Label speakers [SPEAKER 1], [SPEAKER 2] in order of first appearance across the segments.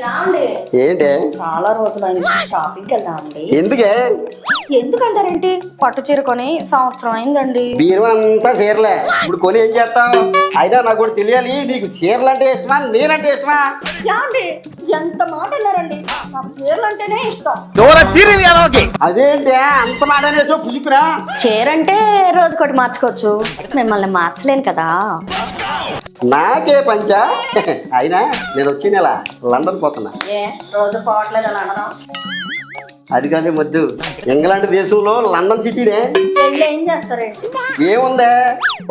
[SPEAKER 1] యాండి
[SPEAKER 2] ఏంటి?
[SPEAKER 1] చాలా షాపింగ్కి వెళ్దామండి
[SPEAKER 2] ఎందుకే?
[SPEAKER 1] ఎందుకంటారేంటి? పట్టు చీర కొని సంవత్సరం అయిందండి.
[SPEAKER 2] బీరువా అంతా చీరలే. ఇప్పుడు కొని ఏం చేస్తావు అయినా నాకు కూడా తెలియాలి నీకు చీరలు అంటే ఇష్టమా నేనంటే ఇష్టమా?
[SPEAKER 1] యాండి ఎంత మాట అన్నారండి? నాకు చీరలు అంటేనే ఇష్టం
[SPEAKER 2] అదేంటి? అంత మాట అనేసో పుసుకురా?
[SPEAKER 1] చీర అంటే రోజుకోటి మార్చుకోవచ్చు. మిమ్మల్ని మార్చలేను కదా.
[SPEAKER 2] నాకే పంచా? అయినా నేను వచ్చే నెల లండన్ పోతున్నా.
[SPEAKER 1] ఏ రోజు పోవట్లేదు అనడం
[SPEAKER 2] అది కాదే మొద్దు. ఇంగ్లాండ్ దేశంలో లండన్ సిటీనే.
[SPEAKER 1] ఏం చేస్తారేంటి?
[SPEAKER 2] ఏముందే?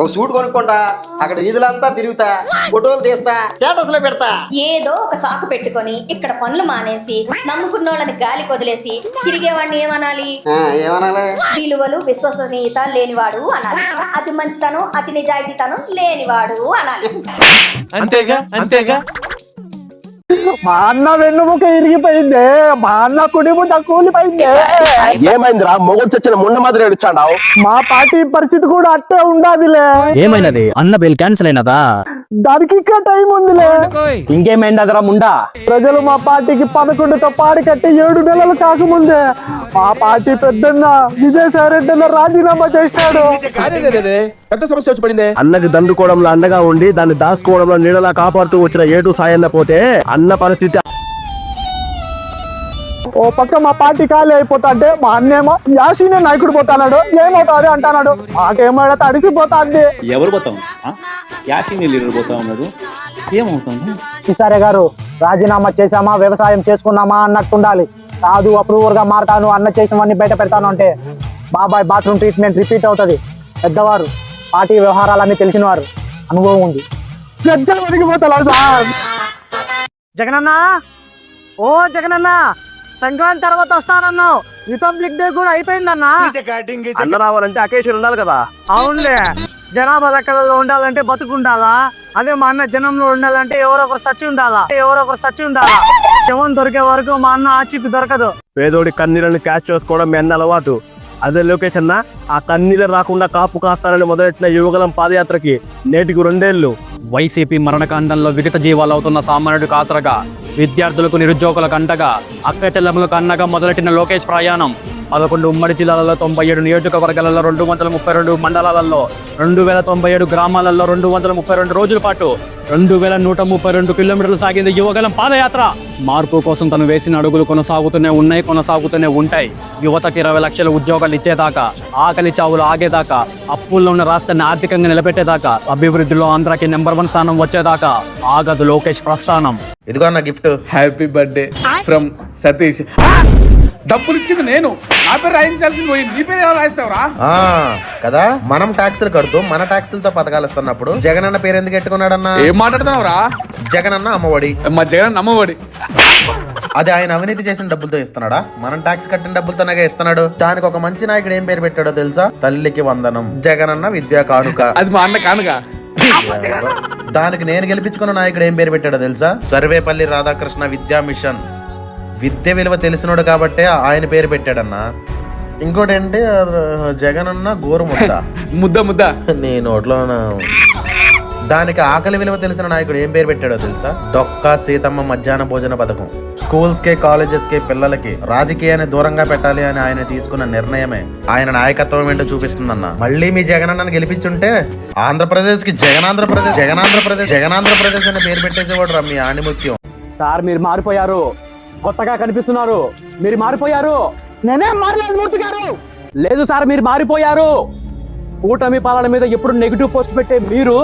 [SPEAKER 2] ఒక సూట్ కొనుక్కుంటా అక్కడ వీధులంతా తిరుగుతా ఫోటోలు తీస్తా స్టేటస్లో పెడతా.
[SPEAKER 1] ఏదో ఒక సాకు పెట్టుకొని ఇక్కడ పనులు మానేసి నమ్ముకున్న వాళ్ళని గాలి వదిలేసి తిరిగేవాడిని ఏమనాలి?
[SPEAKER 2] ఆ, ఏమనాలి?
[SPEAKER 1] విలువలు విశ్వసనీయత లేనివాడు అనాలి. అతి మంచితనం అతి నిజాయితీతనం లేనివాడు అనాలి.
[SPEAKER 3] అంతేగా? అంతేగా?
[SPEAKER 4] మా అన్న వెన్నుముక ఇరిగిపోయిందే మా అన్న కుడి ముద్ద కూలిపోయిందే.
[SPEAKER 5] ఏమైందిరా? మొగుడు చచ్చిన ముండ మాదిరి ఏడుచాడావు?
[SPEAKER 4] మా పార్టీ పరిస్థితి కూడా అట్టే ఉండాదిలే.
[SPEAKER 6] ఏమైనది? అన్న బిల్ క్యాన్సిల్ అయినదా?
[SPEAKER 4] దానికి ఇంకా టైం ఉందిలే.
[SPEAKER 5] ఇంకేమైంది అదరా ముండా?
[SPEAKER 4] ప్రజలు మా పార్టీకి పదకొండుతో పాడి కట్టి ఏడు నెలలు కాకముందే. మా పార్టీ పెద్దన్న విజయసాయి రెడ్డి అన్న రాజీనామా చేసినాడు
[SPEAKER 3] పెద్ద సమస్య వచ్చి పడిందే.
[SPEAKER 5] అన్నకి దండుకోవడంలో అండగా ఉండి దాన్ని దాచుకోవడంలో నీడలా కాపాడుతూ వచ్చిన ఏటు సాయన్న పోతే అన్న పరిస్థితి.
[SPEAKER 4] ఓ పక్క మా పార్టీ ఖాళీ అయిపోతా అంటే మా అన్నేమో యాసీనే నాయకుడు పోతాడు ఏమవుతాడు అంటున్నాడు మాకేమో తడిసిపోతాంది.
[SPEAKER 7] ఎవరు పోతా లీడర్ ఏమవుతుంది
[SPEAKER 4] ఈసారి గారు రాజీనామా చేశామా వ్యవసాయం చేసుకున్నామా అన్నట్టు ఉండాలి కాదు అప్రూవర్గా మారతాను అన్న చేసినవన్నీ బయట పెడతాను అంటే బాబాయ్ బాత్రూమ్ ట్రీట్మెంట్ రిపీట్ అవుతుంది. పెద్దవారు పార్టీ వ్యవహారాలన్నీ తెలిసిన వారు అనుభవం ఉంది. ప్రజలు వెలిగిపోతారు సార్. జగనన్న! ఓ జగనన్న! సంక్రాంతి తర్వాత వస్తానన్నావు. రిపబ్లిక్ డే కూడా అయిపోయిందన్నా.
[SPEAKER 5] అన్న రావాలంటే అకేషన్ ఉండాలి కదా.
[SPEAKER 4] అవునులే. జనాభా లెక్కలలో ఉండాలంటే బతుకుండాలా? అదే మా అన్న జనంలో ఉండాలంటే ఎవరో ఒకరు సచ్చి ఉండాలా? ఎవరో ఒకరు సచ్చి ఉండాలా? శవం దొరికే వరకు మా అన్న ఆచిపి దొరకదు.
[SPEAKER 5] పేదోడి కన్నీళ్ళని క్యాచ్ చేసుకోవడం మీ అన్న అలవాటు. అదే లోకేష్ అన్న ఆ కన్నీళ్ళు రాకుండా కాపు కాస్తానని మొదలెట్టిన యువగలం పాదయాత్రకి నేటికి రెండేళ్ళు
[SPEAKER 6] వైసీపీ మరణకాండంలో విగత జీవాలు అవుతున్న కాసరగా విద్యార్థులకు నిరుద్యోగులకు అంటగా అక్క చెల్లెములకు అన్నగా మొదలెట్టిన లోకేష్ ప్రయాణం పదకొండు ఉమ్మడి జిల్లాలలో తొంభై ఏడు నియోజకవర్గాలలో రెండు వందల ముప్పై రెండు మండలాలలో రెండు వేల తొంభై ఏడు గ్రామాలలో రెండు వందల ముప్పై రెండు రోజుల పాటు రెండు వేల నూట ముప్పై రెండు కిలోమీటర్లు సాగింది యువగలం పాదయాత్ర. మార్పు కోసం తను వేసిన అడుగులు కొనసాగుతూనే ఉన్నాయి కొనసాగుతూనే ఉంటాయి. యువతకి ఇరవై లక్షల ఉద్యోగాలు ఇచ్చేదాకా ఆకలి చావులు ఆగేదాకా అప్పుల్లో ఉన్న రాష్ట్రాన్ని ఆర్థికంగా నిలబెట్టేదాకా అభివృద్ధిలో ఆంధ్రాకి నెంబర్ వన్ స్థానం వచ్చేదాకా ఆగదు లోకేష్ ప్రస్థానం.
[SPEAKER 2] ఇదిగో అన్న gift.
[SPEAKER 3] Happy birthday from Satish డబ్బులు ఇచ్చింది నేను. నా పేరు రాయించాల్సింది పోయి నీ పేరు ఎలా రాయిస్తావురా?
[SPEAKER 8] ఆ కదా? మనం ట్యాక్సులు కడుతూ మన ట్యాక్సులతో పథకాలు ఇస్తున్నప్పుడు జగన్ అన్న పేరు ఎందుకు ఎట్టుకున్నాడన్నా?
[SPEAKER 3] ఏం మాట్లాడుతున్నావురా?
[SPEAKER 8] జగన్ అన్న అమ్మఒడి.
[SPEAKER 3] మా జగన్ నమ్మబడి
[SPEAKER 8] అది ఆయన అవినీతి చేసిన డబ్బులతో ఇస్తున్నాడా? మనం ట్యాక్స్ కట్టిన డబ్బులతోనే ఇస్తున్నాడు. దానికి ఒక మంచి నాయకుడు ఏం పేరు పెట్టాడో తెలుసా? తల్లికి వందనం. జగన్ అన్న విద్యా కానుక.
[SPEAKER 3] అది మా అన్న కానుక.
[SPEAKER 8] దానికి నేను గెలిపించుకున్న నాయకుడు ఏం పేరు పెట్టాడో తెలుసా? సర్వేపల్లి రాధాకృష్ణ విద్యా మిషన్. విద్య విలువ తెలిసినోడు కాబట్టే ఆయన పేరు పెట్టాడన్నా. ఇంకోటి ఏంటి జగన్ అన్న గోరుముద్ద.
[SPEAKER 3] ముద్ద ముద్ద.
[SPEAKER 8] నీ నోట్లో దానికి ఆకలి విలువ తెలిసిన నాయకుడు ఏం పేరు పెట్టాడో తెలుసా? డొక్కా సీతమ్మ మధ్యాహ్న భోజన పథకం. స్కూల్స్కి కాలేజెస్కి పిల్లలకి రాజకీయాన్ని దూరంగా పెట్టాలి అని ఆయన తీసుకున్న నిర్ణయమే ఆయన నాయకత్వం ఏంటో చూపిస్తుందన్న. మళ్ళీ మీ జగనన్నను గెలిపించుంటే ఆంధ్రప్రదేశ్కి జగనాంధ్రప్రదేశ్ జగనాంధ్రప్రదేశ్ జగనాంధ్రప్రదేశ్ అని పేరు పెట్టేసేవాడు రా మీ ఆణిముత్యం.
[SPEAKER 5] సార్ మీరు మారిపోయారు. కొత్తగా కనిపిస్తున్నారు. మీరు మారిపోయారు.
[SPEAKER 4] నేనేం మారలేదు మూర్తి గారు.
[SPEAKER 5] లేదు సార్ మీరు మారిపోయారు. కూటమి పాలన మీద ఎప్పుడు నెగిటివ్ పోస్ట్ పెట్టే మీరు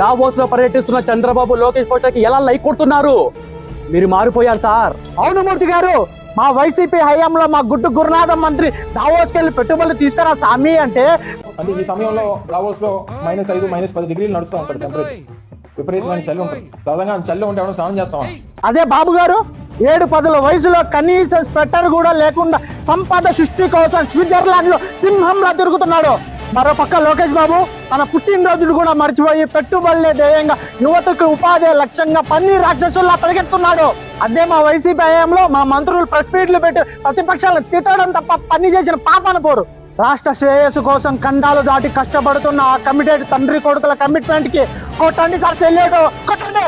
[SPEAKER 5] దావోస్లో పర్యటిస్తున్న చంద్రబాబు లోకేష్ పోస్టర్కి ఎలా లైక్ కొడుతున్నారు? మీరు మారిపోయారు సార్.
[SPEAKER 4] అవును మూర్తి గారు. మా వైసీపీ హయాంలో మా గుడ్డు గురునాథం మంత్రి దావోస్కి వెళ్ళి పెట్టుబడులు తీస్తారా సామి అంటే?
[SPEAKER 9] అంటే ఈ సమయంలో లావోస్లో మైనస్ ఐదు మైనస్ పది డిగ్రీలు నడుస్తూ ఉంటుంది టెంపరేచర్ విపరీతమైన చలి ఉంటుంది. సాధారణంగా చలి ఉంటే స్నానం చేస్తామా
[SPEAKER 4] అదే బాబు గారు. ఏడు పదుల వయసులో కనీస స్వెటర్ కూడా లేకుండా సంపద సృష్టి కోసం స్విట్జర్లాండ్లో సింహంలా తిరుగుతున్నాడు. మరోపక్క లోకేష్ బాబు తన పుట్టినరోజులు కూడా మర్చిపోయి పెట్టుబడులే ధ్యేయంగా యువతకు ఉపాధి లక్ష్యంగా పన్ని రాక్షసుల్లా పరిగెత్తున్నాడు అదే మా వైసీపీ హయాంలో మా మంత్రులు ప్రెస్ మీట్లు పెట్టి ప్రతిపక్షాలను తిట్టడం తప్ప పని చేసిన పాపన పోరు. రాష్ట్ర శ్రేయస్సు కోసం ఖండాలు దాటి కష్టపడుతున్న ఆ కమిటెడ్ తండ్రి కొడుకుల కమిట్మెంట్కి కొట్టండి సార్ చెల్లేడు కొట్టండి.